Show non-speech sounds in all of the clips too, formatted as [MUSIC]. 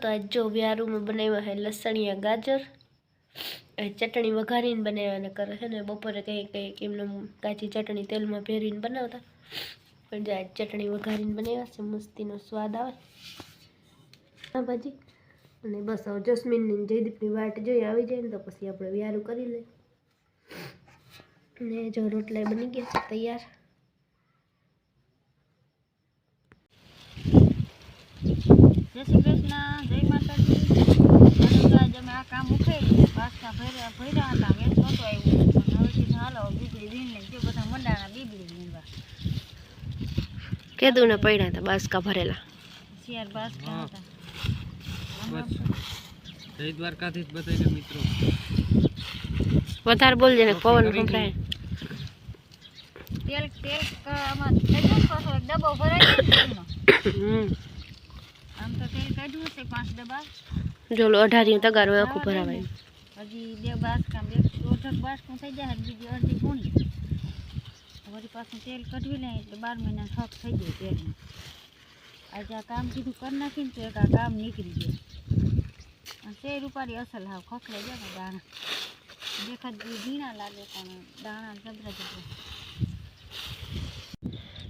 તો આજ જો વ્યારુમાં બનાવ્યા છે લસણિયા ગાજર. ચટણી વઘારીને બનાવ્યા કરે છે ને બપોરે કંઈ કંઈક એમને કાચી ચટણી તેલમાં ભેરીને બનાવતા. પણ જે આજ ચટણી વઘારીને બનાવ્યા છે, મસ્તીનો સ્વાદ આવે. હા ભાજી. અને બસ હવે જસ્મીનની જયદીપની વાટ જોઈ આવી જાય ને તો પછી આપણે વ્યારું કરી લઈએ. ને જો રોટલા બની ગયા છે તૈયાર. શ્રી કૃષ્ણ. ભર્યા ભર્યા કીધું ને પડ્યા હતા બાસકા ભરેલા. શિયાર બાસકા હતા જય દ્વારકાથી બધાને મિત્રો વધારે બોલજે ને પવન સંભળાય. તેલ તેલ આમાં થઈ પાછો એક ડબ્બો ભરાઈ ગયો હમ. તો છે પાંચ ડબ્બા જો લો અઢારી તગાર આખું ભરાવાય. હજી બે બાસકા બે અઢક બાસકું થઈ જાય બીજી અડધી પૂણી. વળી પાછું તેલ કઢવી લે એટલે બાર મહિના થક થઈ જાય તેલનું. આજે આ કામ કીધું કરી નાખીને તો એક આ કામ નીકળી જાય અને તે રૂપારી અસલ હાવ ખખડાઈ જાય ને દાણા. દેખાત ઝીણા લાગે પણ દાણા જબરા જબરા.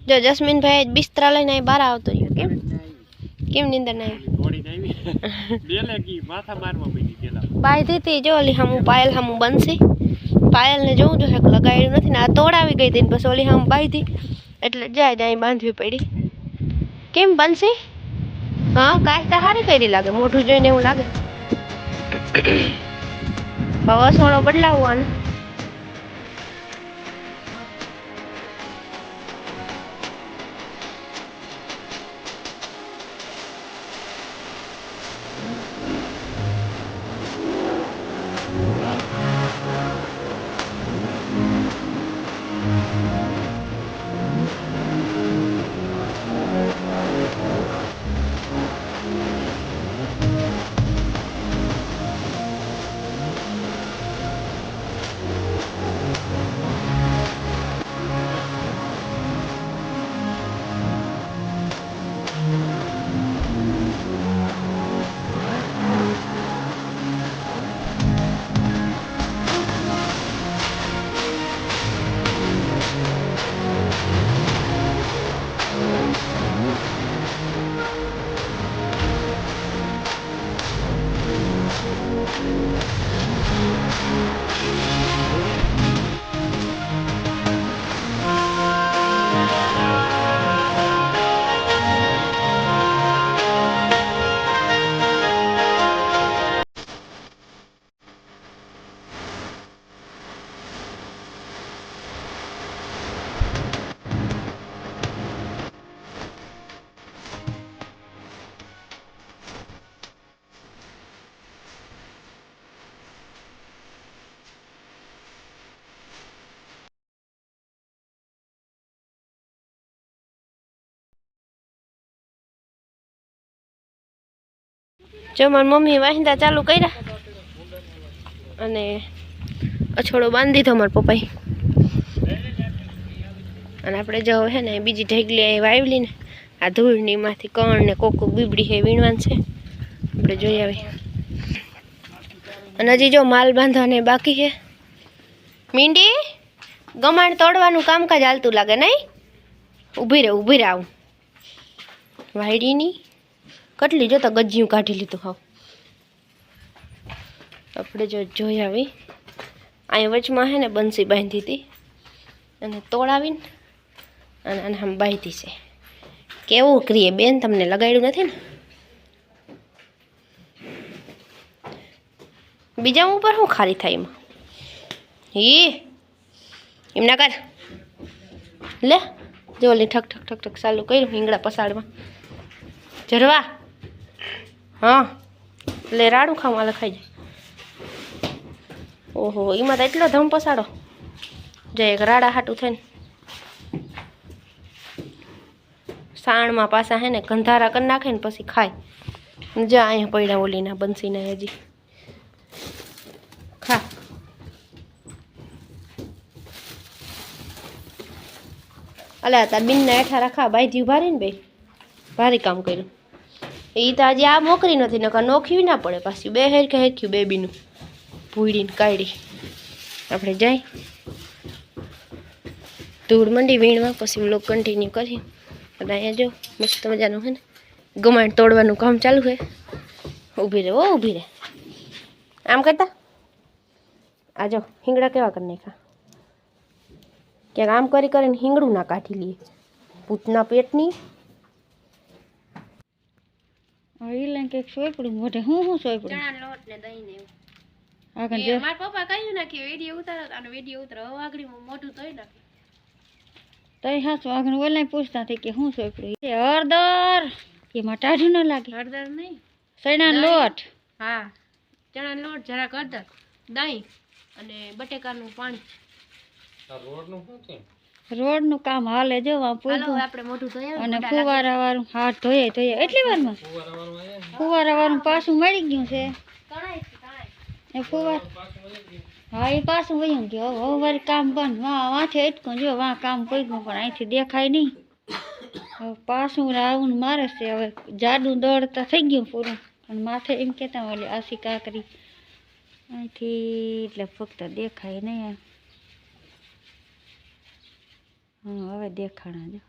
જો જસ્મીનભાઈ બિસ્તરા લઈને બહાર આવતો રહ્યો કેમ? કેમ નીંદર ના આવી? દોડીને આવી. બેલે કી માથા મારવા માંડી પેલા. બાંધી હતી જો ઓલી હમું પાયલ હમું બનશે. પાયલને જોઉં જો હેક લગાડ્યું નથી ને આ તોડાવી ગઈ હતી ને પછી ઓલી હમ બાંધી એટલે જાય જાય બાંધવી પડી. કેમ બનશે? હા કાંઈ તો સારી કરી લાગે મોઢું જોઈને એવું લાગે. [COUGHS] હવે સોનો બદલાવવાનો. જો મારી મમ્મી વાહિંદા ચાલુ કર્યા અને અછોડો બાંધી દીધો મારા પપ્પાએ. અને આપણે જો હે ને બીજી ઢેગલી અહીં વાવલી ને આ ધૂળની માંથી કણ ને કોક બીબડી હે વીણવાનું છે. આપણે જોઈ આવી અને હજી જો માલ બાંધવાને બાકી છે. મીંડી, ગમાણ તોડવાનું કામકાજ હાલતું લાગે નહીં? ઊભી રહે ઊભી રહે આવું. વાયડીની કેટલી જો તો ગજિયું કાઢી લીધું, હાવ. આપણે જો જોઈ આવી. અહીં વચમાં હે ને બંસી બાંધી હતી. અને તોડાવીને અને અને આમ બાંધી છે. કેવું કરીએ બેન, તમને લગાડ્યું નથી ને? બીજા ઉપર શું ખાલી થાય એમાં? હી એમ કર. લે, જો લે ઠક ઠક ઠક ઠક ચાલુ કર્યું હિંગડા પસાડમાં જરવા. હા. એટલે રાડું ખાવા લખાઈ ખાઈ જાય. ઓહો, એમાં તો એટલો ધમ પસાડો. જય એક રાડા હાટું થઈને સાણમાં પાછા હે ને ગંધારા કરી નાખે ને પછી ખાય. જા અહીંયા પડ્યા ઓલીના બંસીના હજી. ખા. અલ્યા તાર બિનના હેઠા રાખા બાઈથી ઊભા રહીને ભાઈ ભારી કામ કર્યું. એ તો આજે આ મોકરી નથી, નકર નોખવી ના પડે પાછી. બે હેરખે હેરખ્યું બેબીનું. ભૂડીને કાઢી. આપણે જાય. ધૂળ મંડી વીણવા, પછી લોક કન્ટિન્યુ કરી અને અહીંયા જો, મસ્ત મજાનું છે ને, ગમાણ તોડવાનું કામ ચાલુ છે ઊભી રહે ઓ ઊભી રહે. આમ કરતા? આ જો, હિંગડા કેવા કરી નાખ્યા? ક્યાંક આમ કરી કરીને હિંગડું ના કાઢી લઈએ. પૂતના પેટની એ લઈને કંઈક સોય પડ્યું મોઢે. હું હું સોય પડ્યું ચણા લોટ ને દહીં ને આગળ જે મારા પપ્પા કહ્યું નાખી વીડિયો ઉતારો અને વીડિયો ઉતારો. હવે આગળ મોટું ધોઈ નાખે. તઈ હાચું આગળ ઓલા પૂછતા હતી કે હું સોય પડ્યું એ હળદર. એમાં ટાઢું ન લાગે. હળદર નહીં. સૈના લોટ. હા. ચણા લોટ જરાક હળદર. દહીં અને બટેકાનું પાણી. રોડનું શું છે? રોડનું કામ હાલે જો. અને ફુવારા વાળું હાથ ધોયે ધોયે એટલી વારમાં? ફુવારા વાળું પાછું મળી ગયું છે. એ ફુવાર હા એ પાછું વયું ગયું. હવે વાર કામ બંધ. વાં વાંચે એટલું જો વાં કામ કોઈ ગયું પણ અહીંથી દેખાય નહીં. હવે પાછું રાવું મારે છે. હવે જાડું દોડતા થઈ ગયું પૂરું. પણ માથે એમ કહેતા ઓલી આસી કાકરી અહીંથી એટલે ફક્ત દેખાય નહીં. હા હવે દેખાણા જો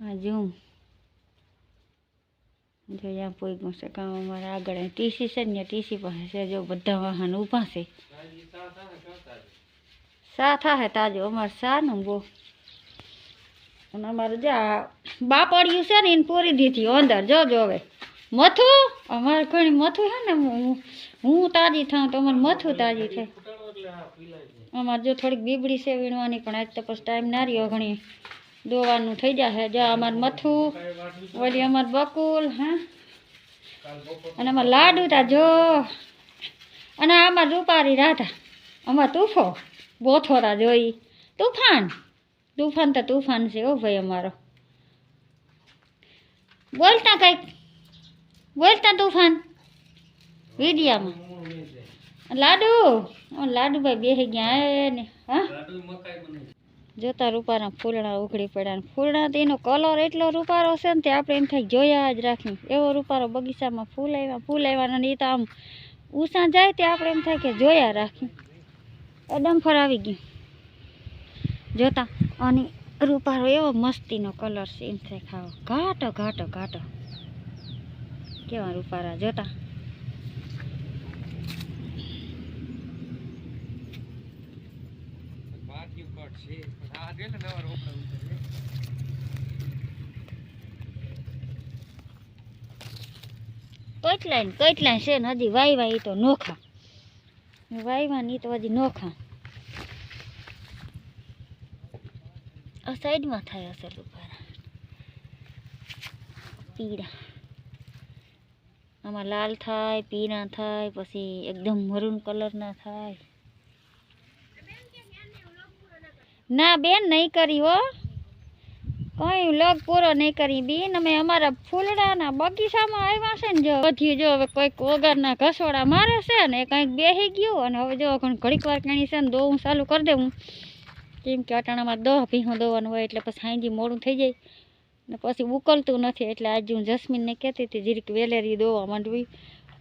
હા ઝૂમ જો ત્યાં પોઈગું છે કામ અમારે આગળ અહીં ટીસી છે ને ટીસી પાસે છે જો બધા વાહન ઊભા છે સા થાય તાજો અમારે સાનું બહુ અને અમારે જો આ બાપડિયું છે ને એને પૂરી દીધી અંદર જો જો હવે મથું અમારે ઘણી મથું છે ને હું હું તાજી થાઉં તો અમારે મથું તાજી થાય અમારે જો થોડીક બીબડી છે વીણવાની, પણ આજ તો પછી ટાઈમ ના રહ્યો ઘણી. દોવાનું થઈ જશે જો અમારે મથું, વળી અમારે બકુલ, હા. અને અમારે લાડુ તા, જો. અને આમાં રૂપારી રાધા. અમાર તુફો. બોથોરા જોઈ તુફાન. તુફાન તો તુફાન છે ઓ ભાઈ અમારો. બોલતા કંઈક. બોલતા તુફાન. વિડિયામાં. લાડુ? લાડુભાઈ બેસી ગયા હે ને, હા? જોતા રૂપાના ફૂલણા ઉઘડી પડ્યા ફૂલણા તો એનો કલર એટલો રૂપારો છે ને તે આપણે એમ થાય જોયા જ રાખ્યું એવો રૂપારો બગીચામાં ફૂલ આવ્યા ફૂલ આવ્યા ને એ તો આમ ઉષા જાય તે આપણે એમ થાય કે જોયા રાખ્યું એ ડમ્ફર આવી ગયું. જોતા, અને રૂપારો એવો મસ્તીનો કલર છે એમ થાય ખાવો ઘાટો ઘાટો ઘાટો. કેવા રૂપારા જોતા? કટ છે આ છે ને હજી વાયવા એ તો નોખા. વાયવા ની તો હજી નોખા. આ સાઈડમાં થાય હશે લુભારા પીળા. આમાં લાલ થાય, પીળા થાય, પછી એકદમ મરૂન કલરના થાય. ના બેન નહીં કરી હો. કઈ લગ પૂરો નહીં કરી. બેન અમે અમારા ફૂલડાના બગીચામાં આવ્યા છે ને જો બધી જો હવે કોઈક વગરના ઘસોડા મારે છે ને કંઈક બેસી ગયું અને હવે જો ઘણ ઘડીક વાર કાણી છે ને દોવું ચાલુ કરી દઉં કેમ કે અટાણામાં દહ ભીહું દોવાનું હોય એટલે પછી સાંજે મોડું થઈ જાય. ને પછી ઉકલતું નથી એટલે આજે હું જસ્મીનને કહેતી હતી જીરીક વેલેરી દોવા માંડવી.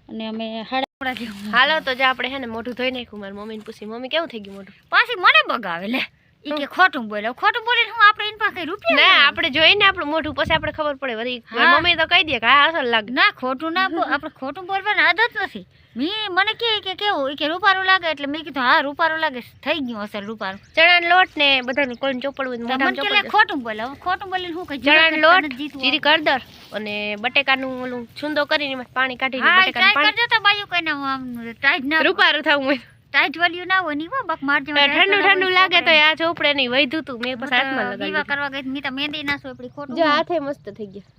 અને અમે હાડા હાલો તો જે આપણે હે ને મોઢું ધોઈ નાખ્યું મારી મમ્મીને પૂછી મમ્મી કેવું થઈ ગયું મોઢું? પાછી મને બગાવે લે. ઈ કે ખોટું બોલે. ખોટું બોલે હું આપણે એન પાસે રૂપિયા ના આપણે જોઈને આપણું મોઢું પછી આપણે ખબર પડે વળી મમ્મી તો કહી દે કે હા અસલ લાગે. ના ખોટું ના આપણે ખોટું બોલવાની આદત નથી. મી મને કે કે કેવું? કે રૂપારું લાગે એટલે મેં કીધું હા રૂપારું લાગે. થઈ ગયું અસર રૂપારું. ચણાનો લોટ ને બધાને કોઈને ચોપડવું મને કે. ખોટું બોલે. ખોટું બોલીને હું કઈ ચણાનો લોટ જીરી કરદર અને બટેકાનું ઓલું છુંદો કરીને પાણી કાઢીને બટેકા બટેકાનું પાણી. કરજો તો બાયું કઈ ના આમ ટાઈટ ના રૂપારું થાવું ટાઈટ વાલ્યું ના હોયની હો બક મારજો ઠંડુ ઠંડુ લાગે તો આ ચોપડે નહીં વૈધું તું મેં પછી હાથમાં લગાવી દીવા કરવા ગઈ મી તો મહેંદી ના સોપડી ખોટું જો હાથે મસ્ત થઈ ગયા.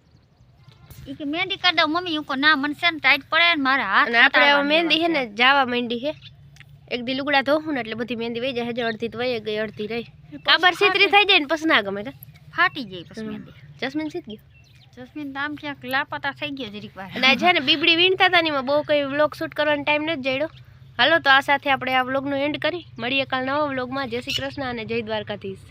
ઈ કે મહેંદી કર દઉં મમ્મી હું કો ના મને છે ને ટાઈટ પડે ને મારા હાથ આપણે હવે મહેંદી છે ને જાવા માંડી હે એક દી લુગડા ધોવું ને એટલે બધી મહેંદી વહી જાય હજુ અડધી તો વહી ગઈ અડધી રહી. કાબર સીતરી થઈ જાય ને પછી ના ગમે કે? ફાટી જાય પછી. મહેંદી. જસ્મીન સીત ગયો? જસ્મીન તો આમ ક્યાંક લાપતા થઈ ગયો જરીક વાર. અને છે ને બીબડી વીણતા હતા ને બહુ કઈ વ્લોગ શૂટ કરવાનો ટાઈમ નથી જડ્યો હાલો, તો આ સાથે આપણે આ વ્લોગનું એન્ડ કરી. મળીએ કાલ નવા વ્લોગમાં. જય શ્રી કૃષ્ણ અને જય દ્વારકાધીશ.